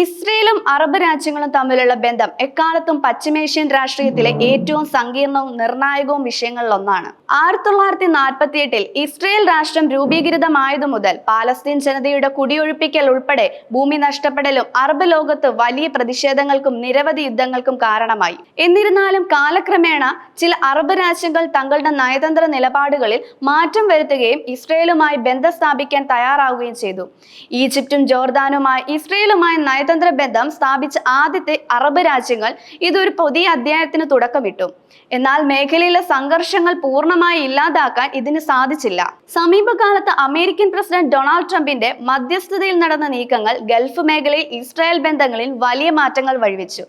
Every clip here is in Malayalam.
ഇസ്രയേലും അറബ് രാജ്യങ്ങളും തമ്മിലുള്ള ബന്ധം എക്കാലത്തും പശ്ചിമേഷ്യൻ രാഷ്ട്രീയത്തിലെ ഏറ്റവും സങ്കീർണവും നിർണായകവും വിഷയങ്ങളിലൊന്നാണ്. ആയിരത്തി തൊള്ളായിരത്തി നാൽപ്പത്തി എട്ടിൽ ഇസ്രയേൽ രാഷ്ട്രം രൂപീകൃതമായതു മുതൽ പാലസ്തീൻ ജനതയുടെ കുടിയൊഴിപ്പിക്കൽ ഉൾപ്പെടെ ഭൂമി നഷ്ടപ്പെടലും അറബ് ലോകത്ത് വലിയ പ്രതിഷേധങ്ങൾക്കും നിരവധി യുദ്ധങ്ങൾക്കും കാരണമായി. എന്നിരുന്നാലും കാലക്രമേണ ചില അറബ് രാജ്യങ്ങൾ തങ്ങളുടെ നയതന്ത്ര നിലപാടുകളിൽ മാറ്റം വരുത്തുകയും ഇസ്രയേലുമായി ബന്ധം സ്ഥാപിക്കാൻ തയ്യാറാവുകയും ചെയ്തു. ഈജിപ്തും ജോർദാനുമായി ഇസ്രയേലുമായി നയതന്ത്ര ബന്ധം സ്ഥാപിച്ച ആദ്യത്തെ അറബ് രാജ്യങ്ങൾ ഇതൊരു പുതിയ അധ്യായത്തിന് തുടക്കമിട്ടു. എന്നാൽ മേഖലയിലെ സംഘർഷങ്ങൾ പൂർണമായി ഇല്ലാതാക്കാൻ ഇതിന് സാധിച്ചില്ല. സമീപകാലത്ത് അമേരിക്കൻ പ്രസിഡന്റ് ഡൊണാൾഡ് ട്രംപിന്റെ മധ്യസ്ഥതയിൽ നടന്ന നീക്കങ്ങൾ ഗൾഫ് മേഖലയിൽ ഇസ്രായേൽ ബന്ധങ്ങളിൽ വലിയ മാറ്റങ്ങൾ വഴിവെച്ചു.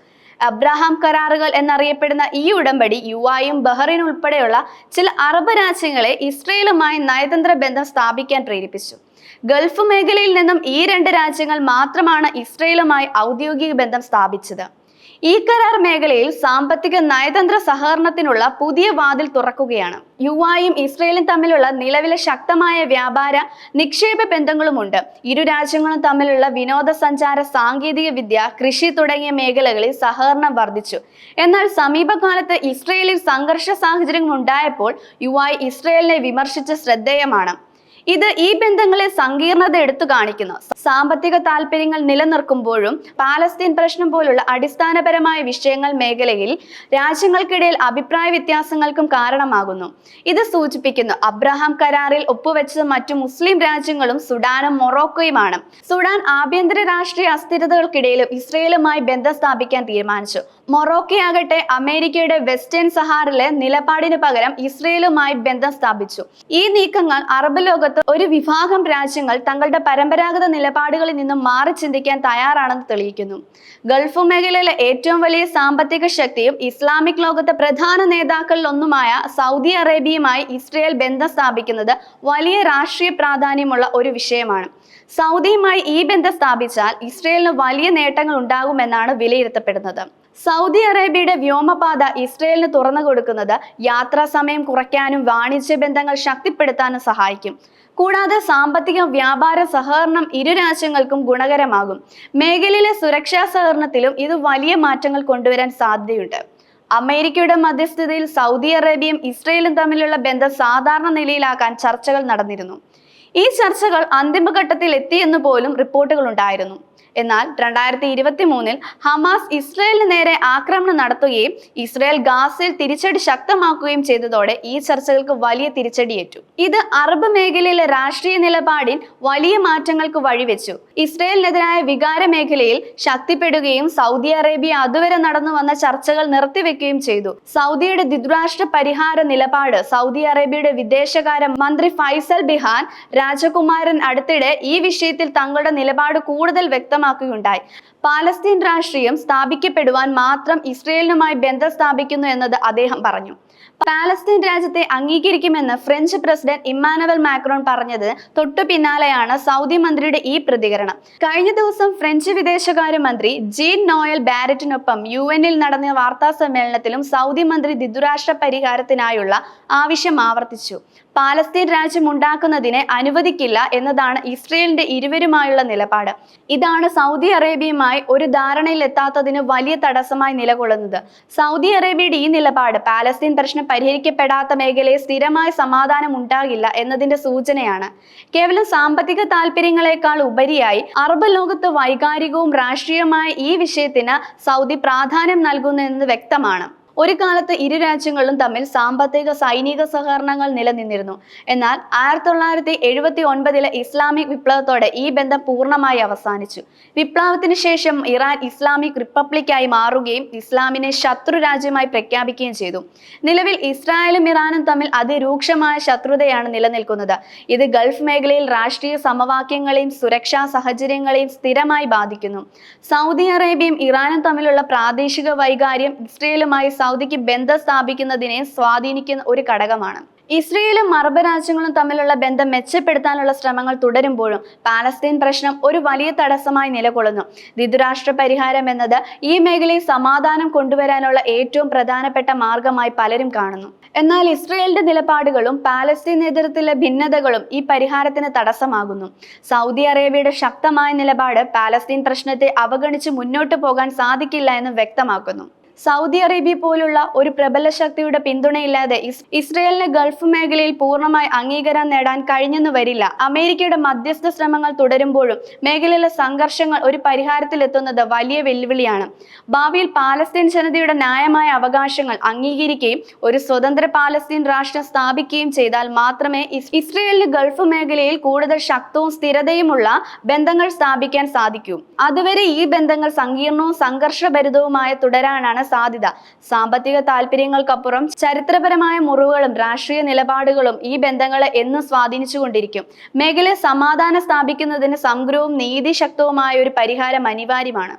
അബ്രഹാം കരാറുകൾ എന്നറിയപ്പെടുന്ന ഈ ഉടമ്പടി യുവായും ബഹ്റൈൻ ഉൾപ്പെടെയുള്ള ചില അറബ് രാജ്യങ്ങളെ ഇസ്രയേലുമായി നയതന്ത്ര ബന്ധം സ്ഥാപിക്കാൻ പ്രേരിപ്പിച്ചു. ഗൾഫ് മേഖലയിൽ നിന്നും ഈ രണ്ട് രാജ്യങ്ങൾ മാത്രമാണ് ഇസ്രയേലുമായി ഔദ്യോഗിക ബന്ധം സ്ഥാപിച്ചത്. ഈ കരാർ മേഖലയിൽ സാമ്പത്തിക നയതന്ത്ര സഹകരണത്തിനുള്ള പുതിയ വാതിൽ തുറക്കുകയാണ്. യുവായും ഇസ്രയേലും തമ്മിലുള്ള നിലവിലെ ശക്തമായ വ്യാപാര നിക്ഷേപ ബന്ധങ്ങളുമുണ്ട്. ഇരു രാജ്യങ്ങളും തമ്മിലുള്ള വിനോദസഞ്ചാര സാങ്കേതിക വിദ്യ കൃഷി തുടങ്ങിയ മേഖലകളിൽ സഹകരണം വർദ്ധിച്ചു. എന്നാൽ സമീപകാലത്ത് ഇസ്രയേലിൽ സംഘർഷ സാഹചര്യങ്ങൾ ഉണ്ടായപ്പോൾ യുവായി ഇസ്രയേലിനെ വിമർശിച്ച ശ്രദ്ധേയമാണ്. ഇത് ഈ ബന്ധങ്ങളെ സങ്കീർണത എടുത്തു കാണിക്കുന്നു. സാമ്പത്തിക താല്പര്യങ്ങൾ നിലനിർക്കുമ്പോഴും പാലസ്തീൻ പ്രശ്നം പോലുള്ള അടിസ്ഥാനപരമായ വിഷയങ്ങൾ മേഖലയിൽ രാജ്യങ്ങൾക്കിടയിൽ അഭിപ്രായ വ്യത്യാസങ്ങൾക്കും കാരണമാകുന്നു. ഇത് സൂചിപ്പിക്കുന്നു അബ്രഹാം കരാറിൽ ഒപ്പുവെച്ചത് മറ്റു മുസ്ലിം രാജ്യങ്ങളും സുഡാനും മൊറോക്കോയുമാണ്. സുഡാൻ ആഭ്യന്തര രാഷ്ട്രീയ അസ്ഥിരതകൾക്കിടയിലും ഇസ്രയേലുമായി ബന്ധം സ്ഥാപിക്കാൻ തീരുമാനിച്ചു. മൊറോക്കയാകട്ടെ അമേരിക്കയുടെ വെസ്റ്റേൺ സഹാറിലെ നിലപാടിന് പകരം ഇസ്രയേലുമായി ബന്ധം സ്ഥാപിച്ചു. ഈ നീക്കങ്ങൾ അറബ് ലോകത്ത് ഒരു വിഭാഗം രാജ്യങ്ങൾ തങ്ങളുടെ പരമ്പരാഗത നിലപാടുകളിൽ നിന്നും മാറി ചിന്തിക്കാൻ തയ്യാറാണെന്ന് തെളിയിക്കുന്നു. ഗൾഫ് മേഖലയിലെ ഏറ്റവും വലിയ സാമ്പത്തിക ശക്തിയും ഇസ്ലാമിക് ലോകത്തെ പ്രധാന നേതാക്കളിൽ ഒന്നുമായ സൗദി അറേബ്യയുമായി ഇസ്രയേൽ ബന്ധം സ്ഥാപിക്കുന്നത് വലിയ രാഷ്ട്രീയ പ്രാധാന്യമുള്ള ഒരു വിഷയമാണ്. സൗദിയുമായി ഈ ബന്ധം സ്ഥാപിച്ചാൽ ഇസ്രയേലിന് വലിയ നേട്ടങ്ങൾ ഉണ്ടാകുമെന്നാണ് വിലയിരുത്തപ്പെടുന്നത്. സൗദി അറേബ്യയുടെ വ്യോമപാത ഇസ്രയേലിന് തുറന്നു കൊടുക്കുന്നത് യാത്രാ സമയം കുറയ്ക്കാനും വാണിജ്യ ബന്ധങ്ങൾ ശക്തിപ്പെടുത്താനും സഹായിക്കും. കൂടാതെ സാമ്പത്തിക വ്യാപാര സഹകരണം ഇരു രാജ്യങ്ങൾക്കും ഗുണകരമാകും. മേഖലയിലെ സുരക്ഷാ സഹകരണത്തിലും ഇത് വലിയ മാറ്റങ്ങൾ കൊണ്ടുവരാൻ സാധ്യതയുണ്ട്. അമേരിക്കയുടെ മധ്യസ്ഥതയിൽ സൗദി അറേബ്യയും ഇസ്രയേലും തമ്മിലുള്ള ബന്ധം സാധാരണ നിലയിലാക്കാൻ ചർച്ചകൾ നടന്നിരുന്നു. ഈ ചർച്ചകൾ അന്തിമഘട്ടത്തിൽ എത്തിയെന്ന് പോലും റിപ്പോർട്ടുകൾ ഉണ്ടായിരുന്നു. എന്നാൽ രണ്ടായിരത്തി ഇരുപത്തി മൂന്നിൽ ഹമാസ് ഇസ്രയേലിന് നേരെ ആക്രമണം നടത്തുകയും ഇസ്രയേൽ ഗാസയിൽ തിരിച്ചടി ശക്തമാക്കുകയും ചെയ്തതോടെ ഈ ചർച്ചകൾക്ക് വലിയ തിരിച്ചടിയേറ്റു. ഇത് അറബ് മേഖലയിലെ രാഷ്ട്രീയ നിലപാടിൽ വലിയ മാറ്റങ്ങൾക്ക് വഴിവെച്ചു. ഇസ്രയേലിനെതിരായ വികാര മേഖലയിൽ ശക്തിപ്പെടുകയും സൗദി അറേബ്യ അതുവരെ നടന്നു വന്ന ചർച്ചകൾ നിർത്തിവെക്കുകയും ചെയ്തു. സൗദിയുടെ ദ്വിരാഷ്ട്ര പരിഹാര നിലപാട് സൗദി അറേബ്യയുടെ വിദേശകാര്യ മന്ത്രി ഫൈസൽ ബിഹാൻ രാജകുമാരൻ അടുത്തിടെ ഈ വിഷയത്തിൽ തങ്ങളുടെ നിലപാട് കൂടുതൽ വ്യക്തമാക്കുകയുണ്ടായി. പാലസ്തീൻ രാഷ്ട്രീയം സ്ഥാപിക്കപ്പെടുവാൻ മാത്രം ഇസ്രയേലിനുമായി ബന്ധം സ്ഥാപിക്കുന്നു എന്നത് അദ്ദേഹം പറഞ്ഞു. പാലസ്തീൻ രാജ്യത്തെ അംഗീകരിക്കുമെന്ന് ഫ്രഞ്ച് പ്രസിഡന്റ് ഇമ്മാനുവൽ മാക്രോൺ പറഞ്ഞത് തൊട്ടു പിന്നാലെയാണ് സൗദി മന്ത്രിയുടെ ഈ പ്രതികരണം. കഴിഞ്ഞ ദിവസം ഫ്രഞ്ച് വിദേശകാര്യമന്ത്രി ജീൻ നോയൽ ബാരറ്റിനൊപ്പം യു എന്നിൽ നടന്ന വാർത്താ സമ്മേളനത്തിലും സൗദി മന്ത്രി ദ്വിദുരാഷ്ട്ര പരിഹാരത്തിനായുള്ള ആവശ്യം ആവർത്തിച്ചു. പാലസ്തീൻ രാജ്യം ഉണ്ടാക്കുന്നതിനെ അനുവദിക്കില്ല എന്നതാണ് ഇസ്രയേലിന്റെ ഇരുവരുമായുള്ള നിലപാട്. ഇതാണ് സൗദി അറേബ്യയുമായി ഒരു ധാരണയിൽ എത്താത്തതിന് വലിയ തടസ്സമായി നിലകൊള്ളുന്നത്. സൗദി അറേബ്യയുടെ ഈ നിലപാട് പാലസ്തീൻ പ്രശ്നം പരിഹരിക്കപ്പെടാത്ത മേഖലയിൽ സ്ഥിരമായ സമാധാനം ഉണ്ടാകില്ല എന്നതിന്റെ സൂചനയാണ്. കേവലം സാമ്പത്തിക താല്പര്യങ്ങളെക്കാൾ ഉപരിയായി അറബ് ലോകത്ത് വൈകാരികവും രാഷ്ട്രീയവുമായ ഈ വിഷയത്തിന് സൗദി പ്രാധാന്യം നൽകുന്നു എന്ന് വ്യക്തമാണ്. ഒരു കാലത്ത് ഇരു രാജ്യങ്ങളും തമ്മിൽ സാമ്പത്തിക സൈനിക സഹകരണങ്ങൾ നിലനിന്നിരുന്നു. എന്നാൽ ആയിരത്തി തൊള്ളായിരത്തി എഴുപത്തി ഒൻപതിലെ ഇസ്ലാമിക് വിപ്ലവത്തോടെ ഈ ബന്ധം പൂർണമായി അവസാനിച്ചു. വിപ്ലവത്തിന് ശേഷം ഇറാൻ ഇസ്ലാമിക് റിപ്പബ്ലിക്കായി മാറുകയും ഇസ്ലാമിനെ ശത്രു രാജ്യമായി പ്രഖ്യാപിക്കുകയും ചെയ്തു. നിലവിൽ ഇസ്രായേലും ഇറാനും തമ്മിൽ അതിരൂക്ഷമായ ശത്രുതയാണ് നിലനിൽക്കുന്നത്. ഇത് ഗൾഫ് മേഖലയിൽ രാഷ്ട്രീയ സമവാക്യങ്ങളെയും സുരക്ഷാ സാഹചര്യങ്ങളെയും സ്ഥിരമായി ബാധിക്കുന്നു. സൗദി അറേബ്യയും ഇറാനും തമ്മിലുള്ള പ്രാദേശിക വൈകാര്യം ഇസ്രയേലുമായി സൗദിക്ക് ബന്ധം സ്ഥാപിക്കുന്നതിനെ സ്വാധീനിക്കുന്ന ഒരു ഘടകമാണ്. ഇസ്രയേലും അറബ് രാജ്യങ്ങളും തമ്മിലുള്ള ബന്ധം മെച്ചപ്പെടുത്താനുള്ള ശ്രമങ്ങൾ തുടരുമ്പോഴും പാലസ്തീൻ പ്രശ്നം ഒരു വലിയ തടസ്സമായി നിലകൊള്ളുന്നു. ദ്വിരാഷ്ട്ര പരിഹാരം എന്നത് ഈ മേഖലയിൽ സമാധാനം കൊണ്ടുവരാനുള്ള ഏറ്റവും പ്രധാനപ്പെട്ട മാർഗമായി പലരും കാണുന്നു. എന്നാൽ ഇസ്രയേലിന്റെ നിലപാടുകളും പാലസ്തീൻ നേതൃത്വത്തിലെ ഭിന്നതകളും ഈ പരിഹാരത്തിന് തടസ്സമാകുന്നു. സൗദി അറേബ്യയുടെ ശക്തമായ നിലപാട് പാലസ്തീൻ പ്രശ്നത്തെ അവഗണിച്ച് മുന്നോട്ട് പോകാൻ സാധിക്കില്ല എന്ന് വ്യക്തമാക്കുന്നു. സൗദി അറേബ്യ പോലുള്ള ഒരു പ്രബല ശക്തിയുടെ പിന്തുണയില്ലാതെ ഇസ് ഇസ്രയേലിന് ഗൾഫ് മേഖലയിൽ പൂർണമായി അംഗീകാരം നേടാൻ കഴിഞ്ഞെന്ന് വരില്ല. അമേരിക്കയുടെ മധ്യസ്ഥ ശ്രമങ്ങൾ തുടരുമ്പോഴും മേഖലയിലെ സംഘർഷങ്ങൾ ഒരു പരിഹാരത്തിലെത്തുന്നത് വലിയ വെല്ലുവിളിയാണ്. ഭാവിയിൽ പാലസ്തീൻ ജനതയുടെ ന്യായമായ അവകാശങ്ങൾ അംഗീകരിക്കുകയും ഒരു സ്വതന്ത്ര പാലസ്തീൻ രാഷ്ട്രം സ്ഥാപിക്കുകയും ചെയ്താൽ മാത്രമേ ഇസ് ഇസ്രയേലിന് ഗൾഫ് മേഖലയിൽ കൂടുതൽ ശക്തവും സ്ഥിരതയുമുള്ള ബന്ധങ്ങൾ സ്ഥാപിക്കാൻ സാധിക്കൂ. അതുവരെ ഈ ബന്ധങ്ങൾ സങ്കീർണവും സംഘർഷഭരിതവുമായ തുടരാനാണ് സാധ്യത. സാമ്പത്തിക താല്പര്യങ്ങൾക്കപ്പുറം ചരിത്രപരമായ മുറിവുകളും രാഷ്ട്രീയ നിലപാടുകളും ഈ ബന്ധങ്ങളെ എന്നും സ്വാധീനിച്ചുകൊണ്ടിരിക്കും. മേഖലയിൽ സമാധാനം സ്ഥാപിക്കുന്നതിന് സമഗ്രവും നീതിശക്തവുമായ ഒരു പരിഹാരം അനിവാര്യമാണ്.